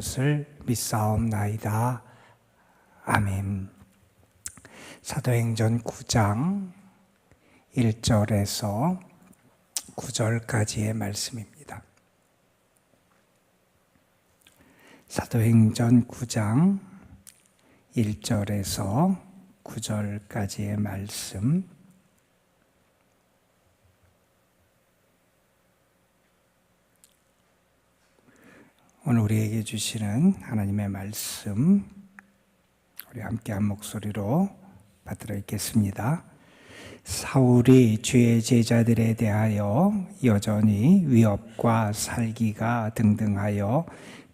것을 믿사옵나이다. 아멘. 사도행전 9장 1절에서 9절까지의 말씀입니다. 사도행전 9장 1절에서 9절까지의 말씀 오늘 우리에게 주시는 하나님의 말씀 우리 함께 한 목소리로 받들어 읽겠습니다. 사울이 주의 제자들에 대하여 여전히 위협과 살기가 등등하여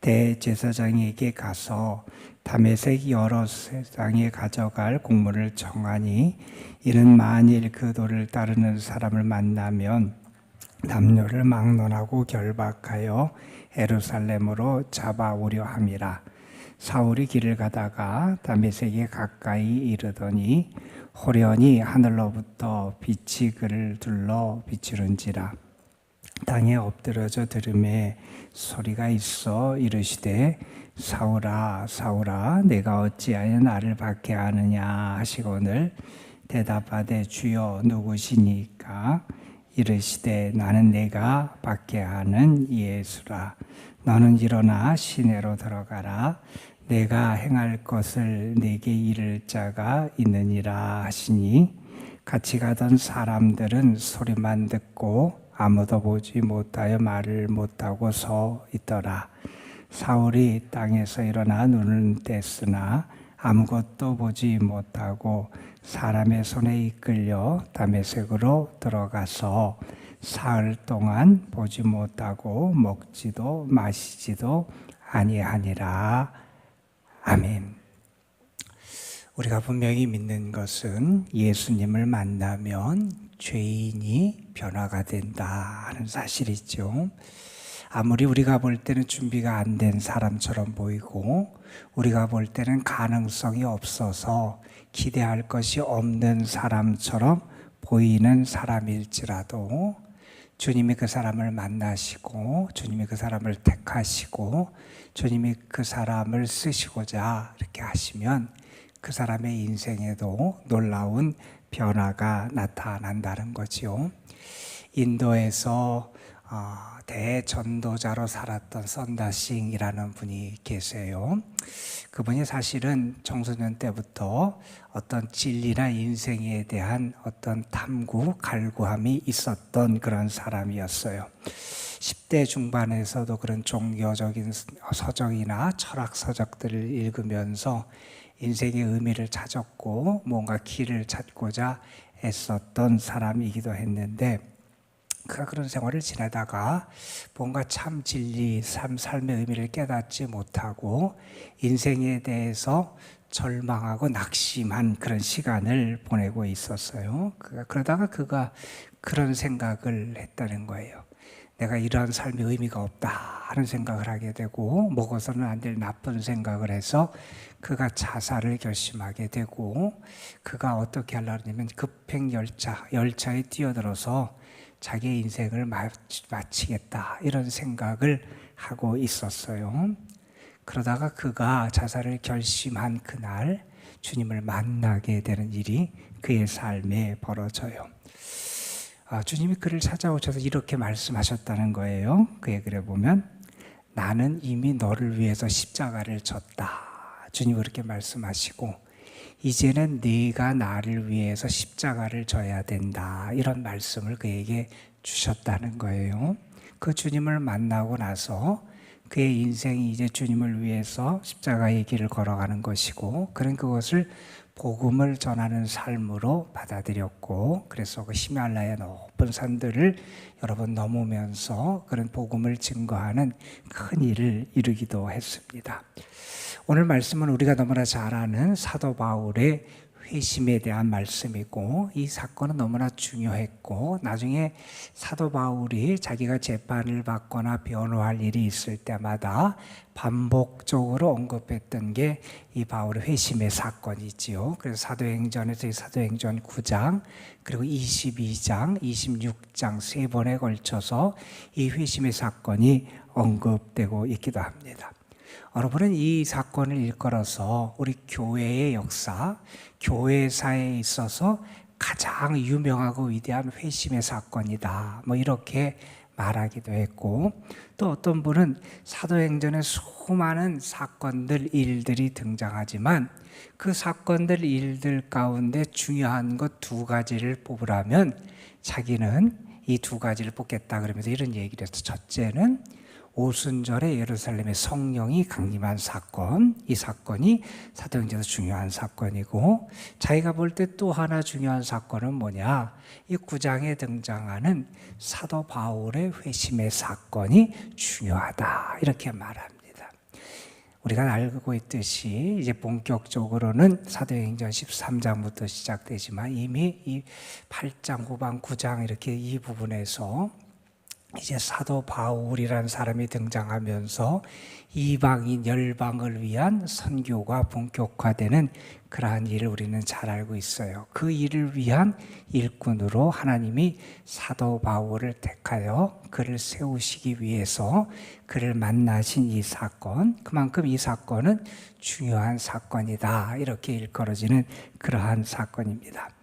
대제사장에게 가서 담에색 여러 세상에 가져갈 공문을 정하니 이는 만일 그 도를 따르는 사람을 만나면 담요를 막론하고 결박하여 에루살렘으로 잡아오려 함이라. 사울이 길을 가다가 다메섹에 가까이 이르더니 호련히 하늘로부터 빛이 그를 둘러 비추는지라. 땅에 엎드려져 들음에 소리가 있어 이르시되 사울아 사울아 내가 어찌하여 나를 받게 하느냐 하시거늘 대답하되 주여 누구시니까 이르시되 나는 내가 받게 하는 예수라. 너는 일어나 시내로 들어가라. 내가 행할 것을 내게 이를 자가 있느니라 하시니 같이 가던 사람들은 소리만 듣고 아무도 보지 못하여 말을 못하고 서 있더라. 사울이 땅에서 일어나 눈을 뗐으나 아무것도 보지 못하고 사람의 손에 이끌려 담에색으로 들어가서 사흘 동안 보지 못하고 먹지도 마시지도 아니하니라. 아멘. 우리가 분명히 믿는 것은 예수님을 만나면 죄인이 변화가 된다 하는 사실이죠. 아무리 우리가 볼 때는 준비가 안 된 사람처럼 보이고 우리가 볼 때는 가능성이 없어서 기대할 것이 없는 사람처럼 보이는 사람일지라도 주님이 그 사람을 만나시고 주님이 그 사람을 택하시고 주님이 그 사람을 쓰시고자 이렇게 하시면 그 사람의 인생에도 놀라운 변화가 나타난다는 거지요. 인도에서 어, 대전도자로 살았던 썬다싱이라는 분이 계세요. 그분이 사실은 청소년 때부터 어떤 진리나 인생에 대한 어떤 탐구, 갈구함이 있었던 그런 사람이었어요. 10대 중반에서도 그런 종교적인 서적이나 철학 서적들을 읽으면서 인생의 의미를 찾았고 뭔가 길을 찾고자 애썼던 사람이기도 했는데 그런 생활을 지내다가 뭔가 참 진리, 삶, 삶의 의미를 깨닫지 못하고 인생에 대해서 절망하고 낙심한 그런 시간을 보내고 있었어요. 그러다가 그가 그런 생각을 했다는 거예요. 내가 이러한 삶의 의미가 없다 하는 생각을 하게 되고 먹어서는 안 될 나쁜 생각을 해서 그가 자살을 결심하게 되고 그가 어떻게 하려냐면 급행 열차 열차에 뛰어들어서 자기의 인생을 마치겠다 이런 생각을 하고 있었어요. 그러다가 그가 자살을 결심한 그날 주님을 만나게 되는 일이 그의 삶에 벌어져요. 아, 주님이 그를 찾아오셔서 이렇게 말씀하셨다는 거예요. 그의 글에 보면 나는 이미 너를 위해서 십자가를 졌다. 주님 그렇게 말씀하시고 이제는 네가 나를 위해서 십자가를 져야 된다. 이런 말씀을 그에게 주셨다는 거예요. 그 주님을 만나고 나서 그의 인생이 이제 주님을 위해서 십자가의 길을 걸어가는 것이고 그런 그것을 복음을 전하는 삶으로 받아들였고 그래서 그 히말라야 높은 산들을 여러 번 넘으면서 그런 복음을 증거하는 큰 일을 이루기도 했습니다. 오늘 말씀은 우리가 너무나 잘 아는 사도 바울의 회심에 대한 말씀이고 이 사건은 너무나 중요했고 나중에 사도 바울이 자기가 재판을 받거나 변호할 일이 있을 때마다 반복적으로 언급했던 게 이 바울의 회심의 사건이지요. 그래서 사도행전에서 이 사도행전 9장 그리고 22장, 26장 세 번에 걸쳐서 이 회심의 사건이 언급되고 있기도 합니다. 여러분은 이 사건을 일컬어서 우리 교회의 역사, 교회사에 있어서 가장 유명하고 위대한 회심의 사건이다. 뭐 이렇게 말하기도 했고 또 어떤 분은 사도행전에 수많은 사건들 일들이 등장하지만 그 사건들 일들 가운데 중요한 것 두 가지를 뽑으라면 자기는 이 두 가지를 뽑겠다 그러면서 이런 얘기를 했어. 첫째는 오순절에 예루살렘의 성령이 강림한 사건, 이 사건이 사도행전에서 중요한 사건이고, 자기가 볼 때 또 하나 중요한 사건은 뭐냐? 이 구장에 등장하는 사도 바울의 회심의 사건이 중요하다. 이렇게 말합니다. 우리가 알고 있듯이 이제 본격적으로는 사도행전 13장부터 시작되지만 이미 이 8장, 후반, 9장 이렇게 이 부분에서 이제 사도 바울이라는 사람이 등장하면서 이방인 열방을 위한 선교가 본격화되는 그러한 일을 우리는 잘 알고 있어요. 그 일을 위한 일꾼으로 하나님이 사도 바울을 택하여 그를 세우시기 위해서 그를 만나신 이 사건, 그만큼 이 사건은 중요한 사건이다. 이렇게 일컬어지는 그러한 사건입니다.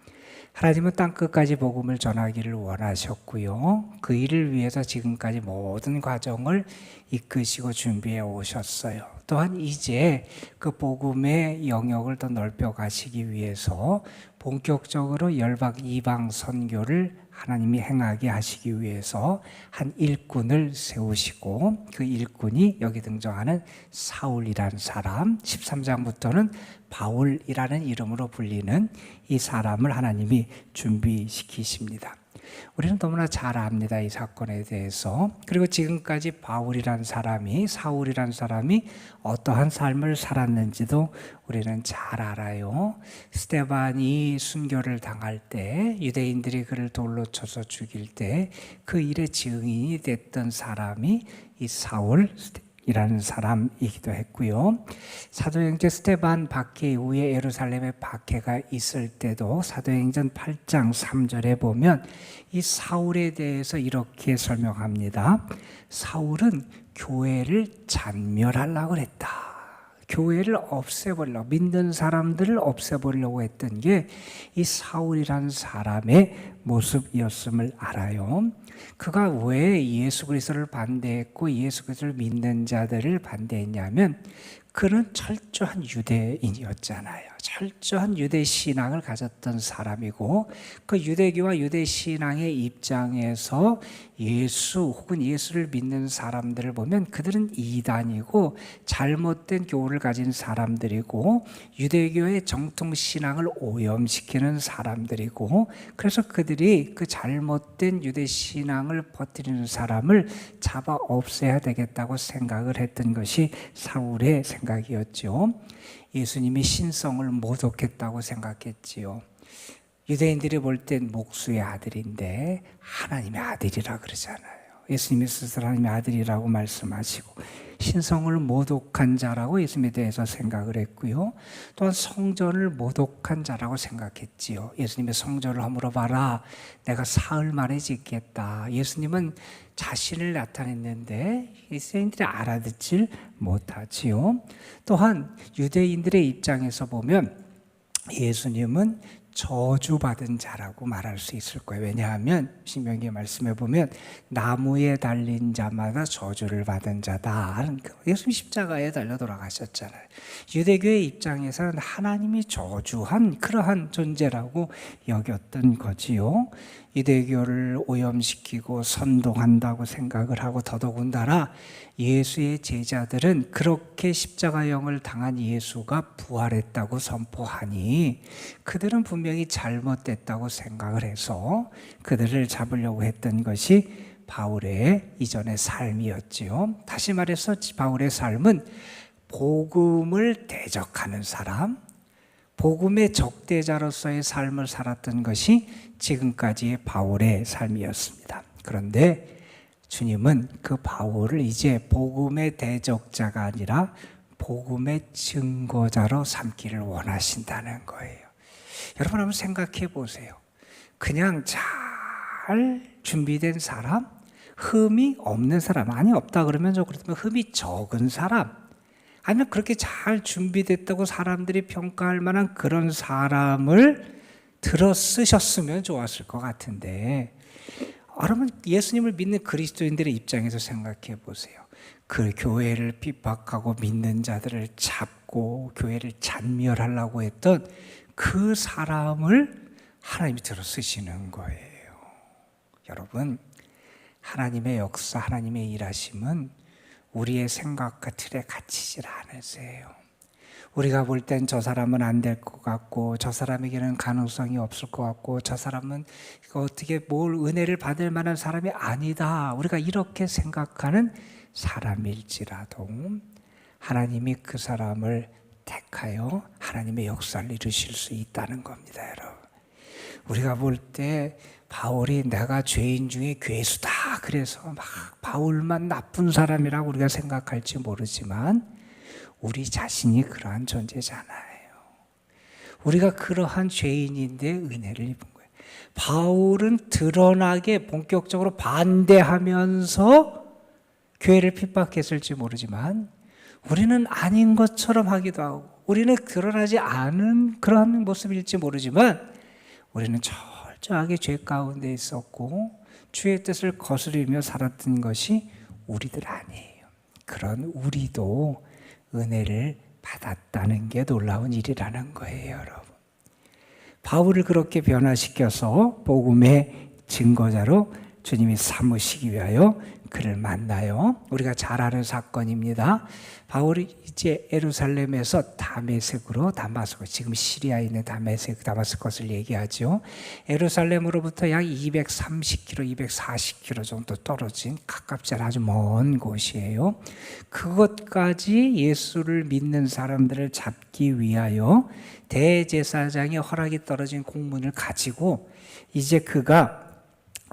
하나님은 땅 끝까지 복음을 전하기를 원하셨고요. 그 일을 위해서 지금까지 모든 과정을 이끄시고 준비해 오셨어요. 또한 이제 그 복음의 영역을 더 넓혀 가시기 위해서 본격적으로 열박 이방 선교를 하나님이 행하게 하시기 위해서 한 일꾼을 세우시고 그 일꾼이 여기 등장하는 사울이라는 사람 13장부터는 바울이라는 이름으로 불리는 이 사람을 하나님이 준비시키십니다. 우리는 너무나 잘 압니다. 이 사건에 대해서. 그리고 지금까지 바울이란 사람이, 사울이란 사람이 어떠한 삶을 살았는지도 우리는 잘 알아요. 스테반이 순교를 당할 때, 유대인들이 그를 돌로 쳐서 죽일 때, 그 일의 증인이 됐던 사람이 이 사울, 이라는 사람이기도 했고요. 사도행전 스테반 박해 이후에 예루살렘에 박해가 있을 때도 사도행전 8장 3절에 보면 이 사울에 대해서 이렇게 설명합니다. 사울은 교회를 잔멸하려고 했다. 교회를 없애버리려고 믿는 사람들을 없애버리려고 했던 게 이 사울이라는 사람의 모습이었음을 알아요. 그가 왜 예수 그리스도를 반대했고 예수 그리스도를 믿는 자들을 반대했냐면 그는 철저한 유대인이었잖아요. 철저한 유대 신앙을 가졌던 사람이고 그 유대교와 유대 신앙의 입장에서 예수 혹은 예수를 믿는 사람들을 보면 그들은 이단이고 잘못된 교훈을 가진 사람들이고 유대교의 정통 신앙을 오염시키는 사람들이고 그래서 그들이 그 잘못된 유대 신앙을 퍼뜨리는 사람을 잡아 없애야 되겠다고 생각을 했던 것이 사울의 생각이었죠. 예수님이 신성을 모독했다고 생각했지요. 유대인들이 볼 땐 목수의 아들인데 하나님의 아들이라 그러잖아요. 예수님이 스스로 하나님의 아들이라고 말씀하시고 신성을 모독한 자라고 예수님에 대해서 생각을 했고요. 또한 성전을 모독한 자라고 생각했지요. 예수님의 성전을 허물어 봐라. 내가 사흘 만에 짓겠다. 예수님은 자신을 나타냈는데 이스라엘들이 알아듣질 못하지요. 또한 유대인들의 입장에서 보면 예수님은 저주받은 자라고 말할 수 있을 거예요. 왜냐하면 신명기 말씀에 보면 나무에 달린 자마다 저주를 받은 자다. 그 예수님 십자가에 달려 돌아가셨잖아요. 유대교의 입장에서는 하나님이 저주한 그러한 존재라고 여겼던 거지요. 유대교를 오염시키고 선동한다고 생각을 하고 더더군다나 예수의 제자들은 그렇게 십자가형을 당한 예수가 부활했다고 선포하니 그들은 분명히 잘못됐다고 생각을 해서 그들을 잡으려고 했던 것이 바울의 이전의 삶이었지요. 다시 말해서 바울의 삶은 복음을 대적하는 사람, 복음의 적대자로서의 삶을 살았던 것이 지금까지의 바울의 삶이었습니다. 그런데 주님은 그 바울을 이제 복음의 대적자가 아니라 복음의 증거자로 삼기를 원하신다는 거예요. 여러분 한번 생각해 보세요. 그냥 잘 준비된 사람, 흠이 없는 사람, 아니 없다 그러면 저 그렇다면 흠이 적은 사람, 아니면 그렇게 잘 준비됐다고 사람들이 평가할 만한 그런 사람을 들어 쓰셨으면 좋았을 것 같은데 여러분 예수님을 믿는 그리스도인들의 입장에서 생각해 보세요. 그 교회를 핍박하고 믿는 자들을 잡고 교회를 잔멸하려고 했던 그 사람을 하나님이 들어 쓰시는 거예요. 여러분 하나님의 역사, 하나님의 일하심은 우리의 생각과 틀에 갇히질 않으세요. 우리가 볼 땐 저 사람은 안 될 것 같고 저 사람에게는 가능성이 없을 것 같고 저 사람은 어떻게 뭘 은혜를 받을 만한 사람이 아니다. 우리가 이렇게 생각하는 사람일지라도 하나님이 그 사람을 택하여 하나님의 역사를 이루실 수 있다는 겁니다, 여러분. 우리가 볼 때 바울이 내가 죄인 중에 괴수다. 그래서 막 바울만 나쁜 사람이라고 우리가 생각할지 모르지만 우리 자신이 그러한 존재잖아요. 우리가 그러한 죄인인데 은혜를 입은 거예요. 바울은 드러나게 본격적으로 반대하면서 교회를 핍박했을지 모르지만 우리는 아닌 것처럼 하기도 하고 우리는 드러나지 않은 그러한 모습일지 모르지만 우리는 철저 하게 죄 가운데 있었고 주의 뜻을 거스르며 살았던 것이 우리들 아니에요. 그런 우리도 은혜를 받았다는 게 놀라운 일이라는 거예요, 여러분. 바울을 그렇게 변화시켜서 복음의 증거자로 주님이 삼으시기 위하여 그를 만나요. 우리가 잘 아는 사건입니다. 바울이 이제 에루살렘에서 다메섹으로 다마스커 지금 시리아에 있는 다메섹 다마스커스를 얘기하죠. 에루살렘으로부터 약 230km, 240km 정도 떨어진 가깝지 아주 먼 곳이에요. 그것까지 예수를 믿는 사람들을 잡기 위하여 대제사장의 허락이 떨어진 공문을 가지고 이제 그가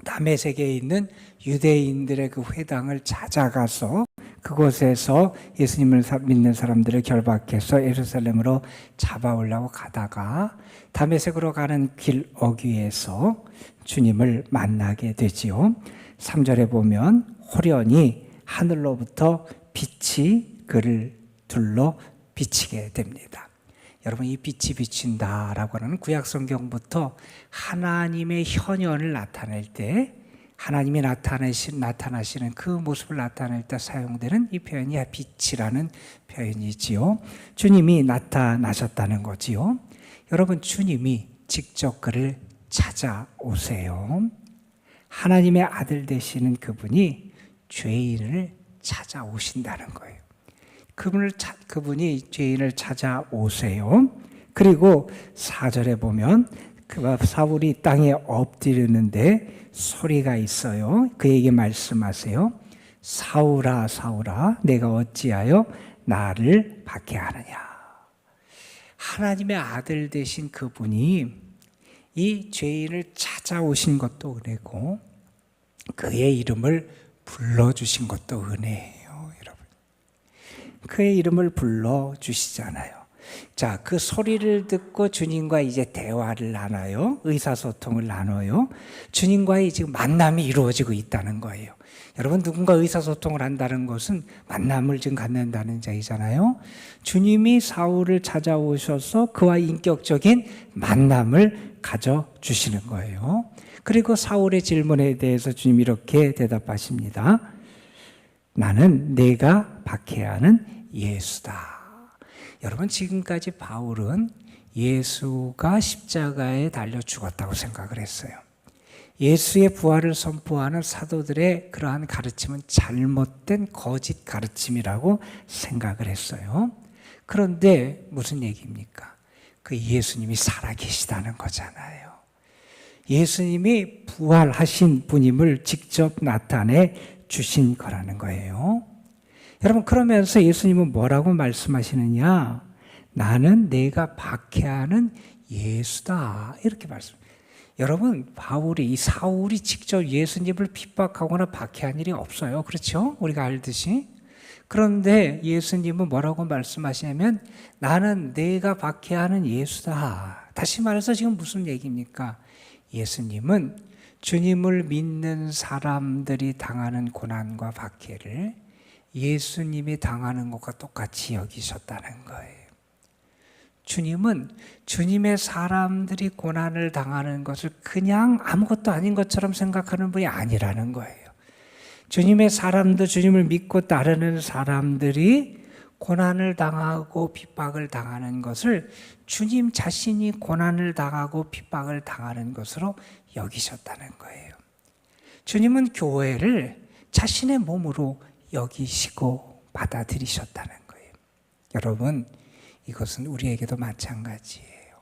다메섹에 있는 유대인들의 그 회당을 찾아가서 그곳에서 예수님을 믿는 사람들을 결박해서 예루살렘으로 잡아오려고 가다가 다메섹으로 가는 길 어귀에서 주님을 만나게 되지요. 3절에 보면 호련히 하늘로부터 빛이 그를 둘러 비치게 됩니다. 여러분 이 빛이 비친다라고 하는 구약 성경부터 하나님의 현현을 나타낼 때 하나님이 나타내신 나타나시는 그 모습을 나타낼 때 사용되는 이 표현이 빛이라는 표현이지요. 주님이 나타나셨다는 거지요. 여러분 주님이 직접 그를 찾아오세요. 하나님의 아들 되시는 그분이 죄인을 찾아오신다는 거예요. 그분을 차, 그분이 죄인을 찾아오세요. 그리고 4절에 보면 그 사울이 땅에 엎드리는데 소리가 있어요. 그에게 말씀하세요. 사울아 사울아 내가 어찌하여 나를 박해하느냐. 하나님의 아들 되신 그분이 이 죄인을 찾아오신 것도 은혜고 그의 이름을 불러주신 것도 은혜예요. 그의 이름을 불러 주시잖아요. 자, 그 소리를 듣고 주님과 이제 대화를 나눠요. 의사소통을 나눠요. 주님과의 지금 만남이 이루어지고 있다는 거예요. 여러분, 누군가 의사소통을 한다는 것은 만남을 지금 갖는다는 얘기잖아요. 주님이 사울을 찾아오셔서 그와 인격적인 만남을 가져주시는 거예요. 그리고 사울의 질문에 대해서 주님 이렇게 대답하십니다. 나는 내가 박해야 하는 예수다. 여러분 지금까지 바울은 예수가 십자가에 달려 죽었다고 생각을 했어요. 예수의 부활을 선포하는 사도들의 그러한 가르침은 잘못된 거짓 가르침이라고 생각을 했어요. 그런데 무슨 얘기입니까? 그 예수님이 살아계시다는 거잖아요. 예수님이 부활하신 분임을 직접 나타내 주신 거라는 거예요. 여러분 그러면서 예수님은 뭐라고 말씀하시느냐? 나는 내가 박해하는 예수다. 이렇게 말씀. 여러분 바울이 이 사울이 직접 예수님을 핍박하거나 박해한 일이 없어요. 그렇죠? 우리가 알듯이. 그런데 예수님은 뭐라고 말씀하시냐면 나는 내가 박해하는 예수다. 다시 말해서 지금 무슨 얘기입니까? 예수님은 주님을 믿는 사람들이 당하는 고난과 박해를 예수님이 당하는 것과 똑같이 여기셨다는 거예요. 주님은 주님의 사람들이 고난을 당하는 것을 그냥 아무것도 아닌 것처럼 생각하는 분이 아니라는 거예요. 주님의 사람도 주님을 믿고 따르는 사람들이 고난을 당하고 핍박을 당하는 것을 주님 자신이 고난을 당하고 핍박을 당하는 것으로 여기셨다는 거예요. 주님은 교회를 자신의 몸으로 여기시고 받아들이셨다는 거예요. 여러분, 이것은 우리에게도 마찬가지예요.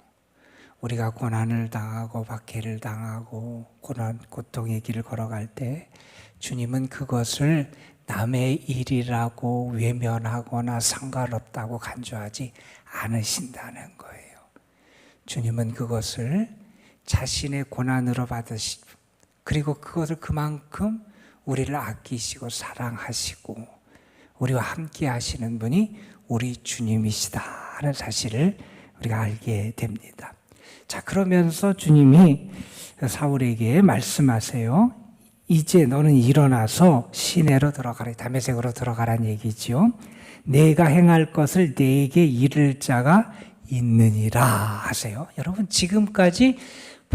우리가 고난을 당하고 박해를 당하고 고난, 고통의 길을 걸어갈 때 주님은 그것을 남의 일이라고 외면하거나 상관없다고 간주하지 않으신다는 거예요. 주님은 그것을 자신의 고난으로 받으시 그리고 그것을 그만큼 우리를 아끼시고 사랑하시고 우리와 함께 하시는 분이 우리 주님이시다는 사실을 우리가 알게 됩니다. 자, 그러면서 주님이 사울에게 말씀하세요. 이제 너는 일어나서 시내로 들어가라. 담에색으로 들어가란 얘기죠. 내가 행할 것을 내게 이를 자가 있느니라 하세요. 여러분 지금까지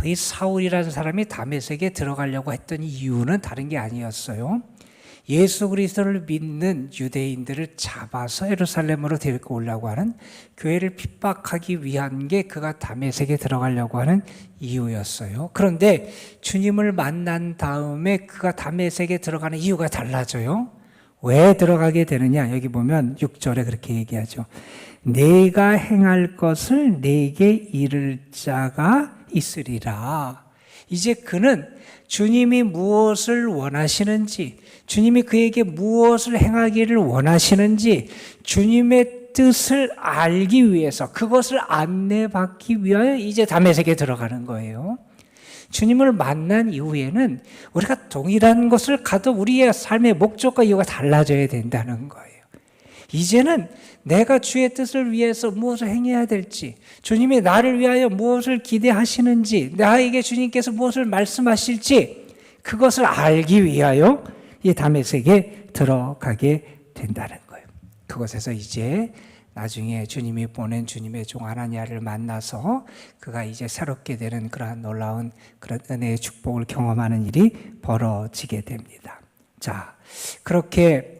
이 사울이라는 사람이 담에색에 들어가려고 했던 이유는 다른 게 아니었어요. 예수 그리스도를 믿는 유대인들을 잡아서 예루살렘으로 데리고 오려고 하는 교회를 핍박하기 위한 게 그가 담에색에 들어가려고 하는 이유였어요. 그런데 주님을 만난 다음에 그가 담에색에 들어가는 이유가 달라져요. 왜 들어가게 되느냐? 여기 보면 6절에 그렇게 얘기하죠. 내가 행할 것을 내게 이를 자가 있으리라. 이제 그는 주님이 무엇을 원하시는지, 주님이 그에게 무엇을 행하기를 원하시는지, 주님의 뜻을 알기 위해서, 그것을 안내받기 위하여 이제 담에색에 들어가는 거예요. 주님을 만난 이후에는 우리가 동일한 것을 가도 우리의 삶의 목적과 이유가 달라져야 된다는 거예요. 이제는 내가 주의 뜻을 위해서 무엇을 행해야 될지, 주님이 나를 위하여 무엇을 기대하시는지, 나에게 주님께서 무엇을 말씀하실지, 그것을 알기 위하여 이 담에색에 들어가게 된다는 거예요. 그곳에서 이제 나중에 주님이 보낸 주님의 종 하나니아를 만나서 그가 이제 새롭게 되는 그러한 놀라운 그런 은혜의 축복을 경험하는 일이 벌어지게 됩니다. 자, 그렇게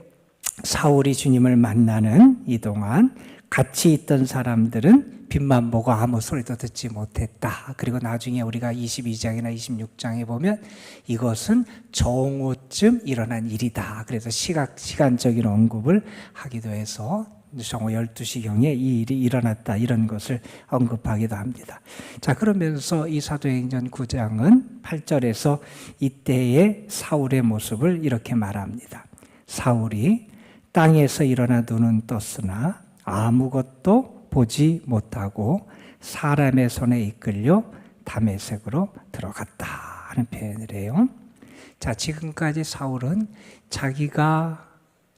사울이 주님을 만나는 이 동안 같이 있던 사람들은 빛만 보고 아무 소리도 듣지 못했다. 그리고 나중에 우리가 22장이나 26장에 보면 이것은 정오쯤 일어난 일이다. 그래서 시각, 시간적인 언급을 하기도 해서 정오 12시경에 이 일이 일어났다. 이런 것을 언급하기도 합니다. 자, 그러면서 이 사도행전 9장은 8절에서 이때의 사울의 모습을 이렇게 말합니다. 사울이 땅에서 일어나 눈은 떴으나 아무것도 보지 못하고 사람의 손에 이끌려 담에색으로 들어갔다 하는 표현을 해요. 자, 지금까지 사울은 자기가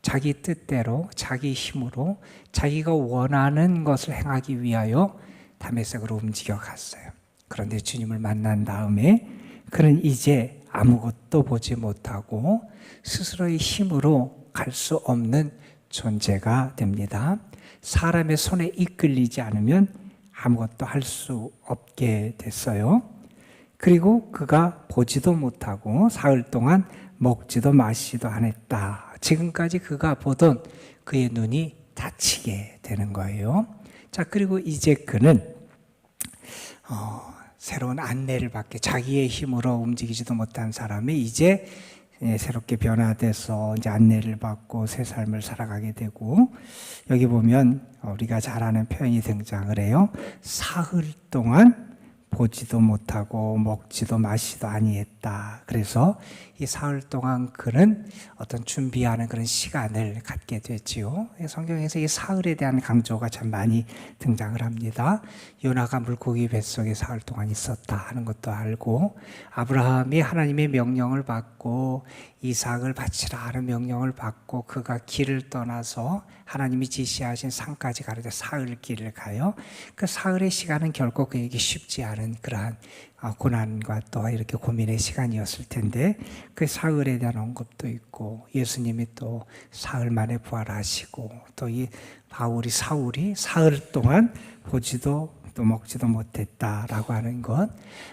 자기 뜻대로 자기 힘으로 자기가 원하는 것을 행하기 위하여 담에색으로 움직여 갔어요. 그런데 주님을 만난 다음에 그는 이제 아무것도 보지 못하고 스스로의 힘으로 갈 수 없는 존재가 됩니다. 사람의 손에 이끌리지 않으면 아무것도 할 수 없게 됐어요. 그리고 그가 보지도 못하고 사흘 동안 먹지도 마시지도 않았다. 지금까지 그가 보던 그의 눈이 닫히게 되는 거예요. 자, 그리고 이제 그는 어, 새로운 안내를 받게 자기의 힘으로 움직이지도 못한 사람이 이제 예, 새롭게 변화돼서 이제 안내를 받고 새 삶을 살아가게 되고 여기 보면 우리가 잘 아는 표현이 등장을 해요. 사흘 동안 보지도 못하고 먹지도 마시도 아니했다. 그래서 이 사흘 동안 그는 어떤 준비하는 그런 시간을 갖게 됐지요. 성경에서 이 사흘에 대한 강조가 참 많이 등장을 합니다. 요나가 물고기 뱃속에 사흘 동안 있었다 하는 것도 알고 아브라함이 하나님의 명령을 받고 이삭을 바치라 하는 명령을 받고 그가 길을 떠나서 하나님이 지시하신 산까지 가려져 사흘 길을 가요. 그 사흘의 시간은 결코 그에게 쉽지 않은 그러한 아, 고난과 또 이렇게 고민의 시간이었을 텐데 그 사흘에 대한 언급도 있고 예수님이 또 사흘 만에 부활하시고 또 이 바울이 사울이 사흘 동안 보지도 또 먹지도 못했다라고 하는 것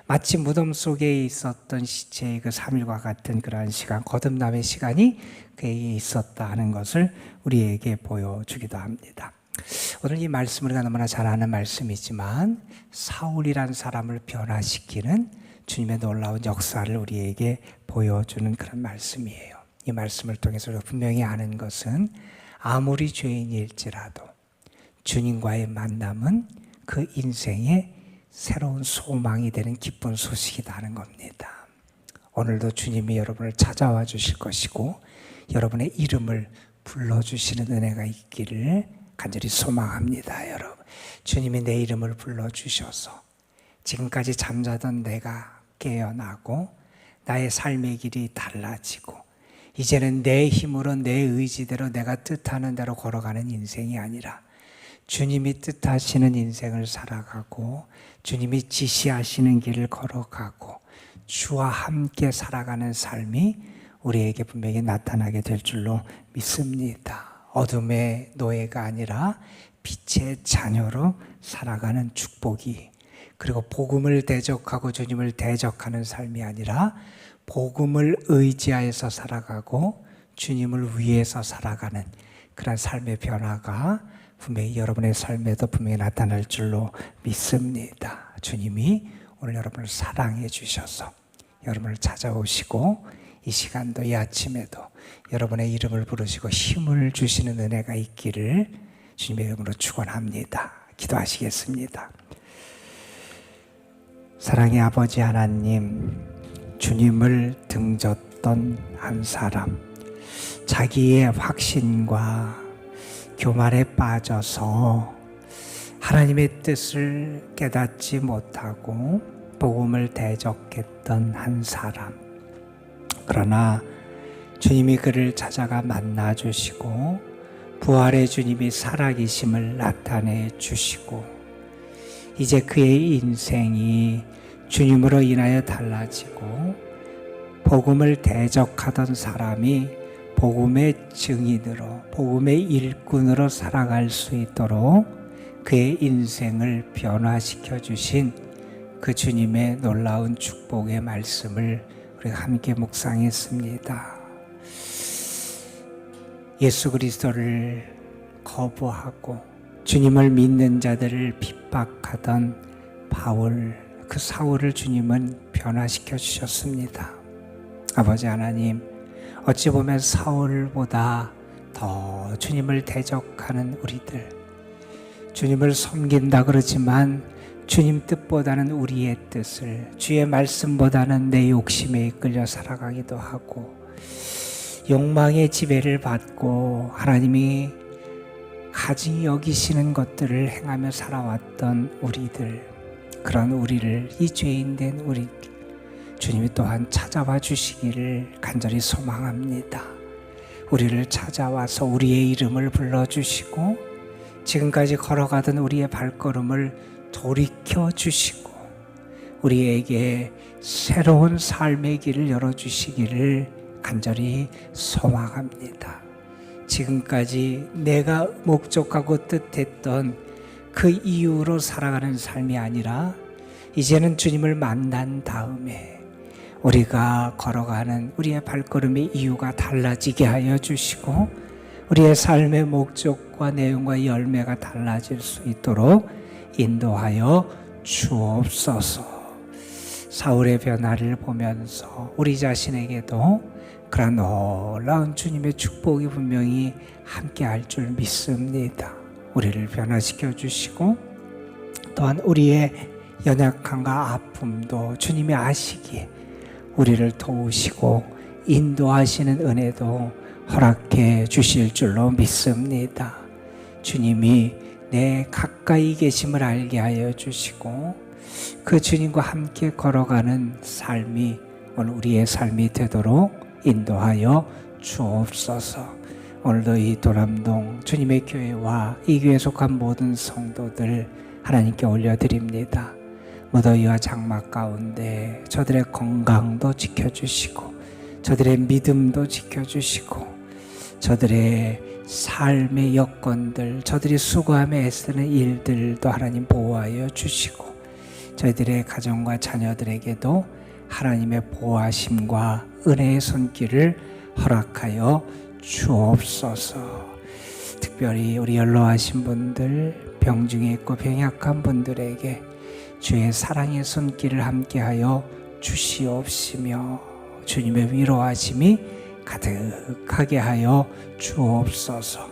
마치 무덤 속에 있었던 시체의 그 3일과 같은 그러한 시간 거듭남의 시간이 그에게 있었다 하는 것을 우리에게 보여주기도 합니다. 오늘 이 말씀을 너무나 잘 아는 말씀이지만 사울이란 사람을 변화시키는 주님의 놀라운 역사를 우리에게 보여주는 그런 말씀이에요. 이 말씀을 통해서 분명히 아는 것은 아무리 죄인일지라도 주님과의 만남은 그 인생의 새로운 소망이 되는 기쁜 소식이라는 겁니다. 오늘도 주님이 여러분을 찾아와 주실 것이고 여러분의 이름을 불러주시는 은혜가 있기를 간절히 소망합니다, 여러분. 주님이 내 이름을 불러주셔서 지금까지 잠자던 내가 깨어나고 나의 삶의 길이 달라지고 이제는 내 힘으로 내 의지대로 내가 뜻하는 대로 걸어가는 인생이 아니라 주님이 뜻하시는 인생을 살아가고 주님이 지시하시는 길을 걸어가고 주와 함께 살아가는 삶이 우리에게 분명히 나타나게 될 줄로 믿습니다. 어둠의 노예가 아니라 빛의 자녀로 살아가는 축복이 그리고 복음을 대적하고 주님을 대적하는 삶이 아니라 복음을 의지하여서 살아가고 주님을 위해서 살아가는 그런 삶의 변화가 분명히 여러분의 삶에도 분명히 나타날 줄로 믿습니다. 주님이 오늘 여러분을 사랑해 주셔서 여러분을 찾아오시고 이 시간도 이 아침에도 여러분의 이름을 부르시고 힘을 주시는 은혜가 있기를 주님의 이름으로 축원합니다. 기도하시겠습니다. 사랑의 아버지 하나님, 주님을 등졌던 한 사람, 자기의 확신과 교만에 빠져서 하나님의 뜻을 깨닫지 못하고 복음을 대적했던 한 사람. 그러나 주님이 그를 찾아가 만나 주시고 부활의 주님이 살아계심을 나타내 주시고 이제 그의 인생이 주님으로 인하여 달라지고 복음을 대적하던 사람이 복음의 증인으로 복음의 일꾼으로 살아갈 수 있도록 그의 인생을 변화시켜 주신 그 주님의 놀라운 축복의 말씀을 우리가 함께 묵상했습니다. 예수 그리스도를 거부하고 주님을 믿는 자들을 핍박하던 바울 그 사울을 주님은 변화시켜 주셨습니다. 아버지 하나님 어찌 보면 사울보다 더 주님을 대적하는 우리들 주님을 섬긴다 그러지만 주님 뜻보다는 우리의 뜻을 주의 말씀보다는 내 욕심에 이끌려 살아가기도 하고 욕망의 지배를 받고 하나님이 가지 여기시는 것들을 행하며 살아왔던 우리들 그런 우리를 이 죄인 된 우리 주님이 또한 찾아와 주시기를 간절히 소망합니다. 우리를 찾아와서 우리의 이름을 불러주시고 지금까지 걸어가던 우리의 발걸음을 돌이켜 주시고 우리에게 새로운 삶의 길을 열어 주시기를 간절히 소망합니다. 지금까지 내가 목적하고 뜻했던 그 이유로 살아가는 삶이 아니라 이제는 주님을 만난 다음에 우리가 걸어가는 우리의 발걸음의 이유가 달라지게 하여 주시고 우리의 삶의 목적과 내용과 열매가 달라질 수 있도록 인도하여 주옵소서. 사울의 변화를 보면서 우리 자신에게도 그런 놀라운 주님의 축복이 분명히 함께 할 줄 믿습니다. 우리를 변화시켜 주시고 또한 우리의 연약함과 아픔도 주님이 아시기에 우리를 도우시고 인도하시는 은혜도 허락해 주실 줄로 믿습니다. 주님이 내 가까이 계심을 알게 하여 주시고 그 주님과 함께 걸어가는 삶이 오늘 우리의 삶이 되도록 인도하여 주옵소서. 오늘도 이 도남동 주님의 교회와 이 교회에 속한 모든 성도들 하나님께 올려드립니다. 무더위와 장막 가운데 저들의 건강도 지켜주시고 저들의 믿음도 지켜주시고 저들의 삶의 여건들 저들이 수고하며 애쓰는 일들도 하나님 보호하여 주시고 저희들의 가정과 자녀들에게도 하나님의 보호하심과 은혜의 손길을 허락하여 주옵소서. 특별히 우리 연로하신 분들, 병중에 있고 병약한 분들에게 주의 사랑의 손길을 함께하여 주시옵시며 주님의 위로하심이 가득하게 하여 주옵소서.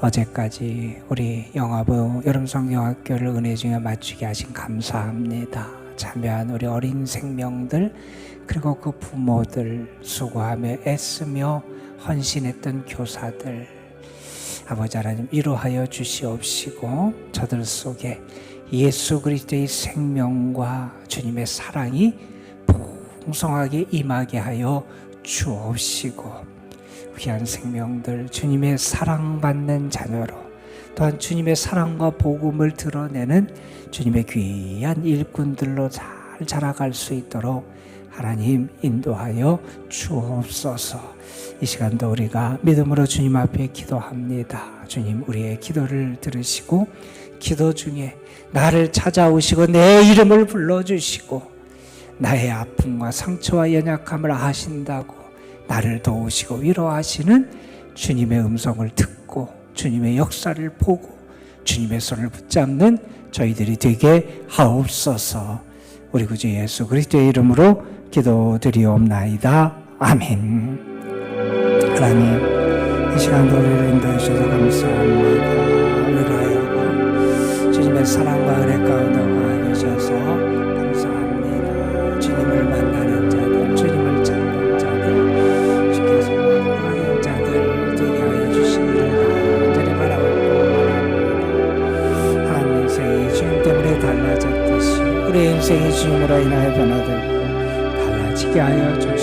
어제까지 우리 영화부 여름성경학교를 은혜 중에 마치게 하신 감사합니다. 참여한 우리 어린 생명들 그리고 그 부모들 수고하며 애쓰며 헌신했던 교사들 아버지 하나님 위로하여 주시옵시고 저들 속에 예수 그리스도의 생명과 주님의 사랑이 풍성하게 임하게 하여 주옵시고 귀한 생명들 주님의 사랑받는 자녀로 또한 주님의 사랑과 복음을 드러내는 주님의 귀한 일꾼들로 잘 자라갈 수 있도록 하나님 인도하여 주옵소서. 이 시간도 우리가 믿음으로 주님 앞에 기도합니다. 주님 우리의 기도를 들으시고 기도 중에 나를 찾아오시고 내 이름을 불러주시고 나의 아픔과 상처와 연약함을 아신다고 나를 도우시고 위로하시는 주님의 음성을 듣고 주님의 역사를 보고 주님의 손을 붙잡는 저희들이 되게 하옵소서. 우리 구주 예수 그리스도의 이름으로 기도드리옵나이다. 아멘. 하나님, 이 시간도 우리를 인도해 주셔서 감사합니다. 위로하고 주님의 사랑과 은혜 가운데 와 계셔서 주님으로 인하여 변화되고 달라지게 하여 주시옵소서.